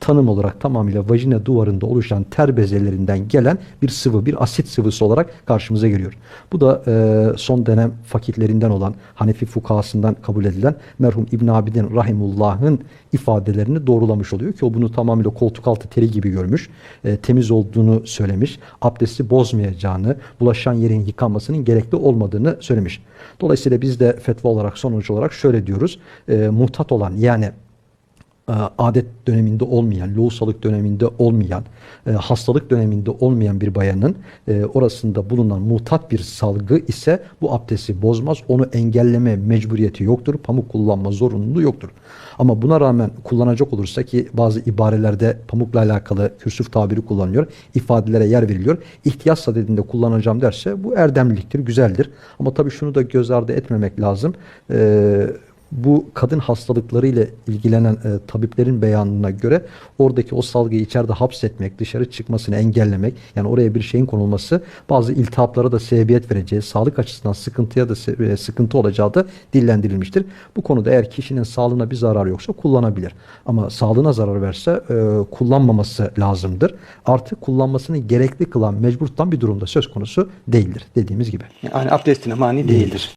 tanım olarak tamamıyla vajina duvarında oluşan ter bezelerinden gelen bir sıvı, bir asit sıvısı olarak karşımıza geliyor. Bu da e, son dönem fakihlerinden olan Hanefi fukahasından kabul edilen merhum İbn Abidin Rahimullah'ın ifadelerini doğrulamış oluyor ki o bunu tamamıyla koltuk altı teri gibi görmüş. e, temiz olduğunu söylemiş. Abdesti bozmayacağını, bulaşan yerin yıkanmasının gerekli olmadığını söylemiş. Dolayısıyla biz de fetva olarak sonuç olarak şöyle diyoruz. E, muhtat olan yani adet döneminde olmayan, lohusalık döneminde olmayan, e, hastalık döneminde olmayan bir bayanın e, orasında bulunan muhtat bir salgı ise bu abdesti bozmaz. Onu engelleme mecburiyeti yoktur. Pamuk kullanma zorunluluğu yoktur. Ama buna rağmen kullanacak olursa ki bazı ibarelerde pamukla alakalı kürsüf tabiri kullanılıyor. ifadelere yer veriliyor. İhtiyaç sadedinde kullanacağım derse bu erdemliliktir, güzeldir. Ama tabii şunu da göz ardı etmemek lazım. Eee bu kadın hastalıklarıyla ilgilenen e, tabiplerin beyanına göre oradaki o salgıyı içeride hapsetmek, dışarı çıkmasını engellemek, yani oraya bir şeyin konulması bazı iltihaplara da sebebiyet vereceği, sağlık açısından sıkıntıya da e, sıkıntı olacağı da dillendirilmiştir. Bu konuda eğer kişinin sağlığına bir zarar yoksa kullanabilir. Ama sağlığına zarar verse e, kullanmaması lazımdır. Artık kullanmasını gerekli kılan, mecbur tutan bir durumda söz konusu değildir dediğimiz gibi. Yani abdestine mani değildir.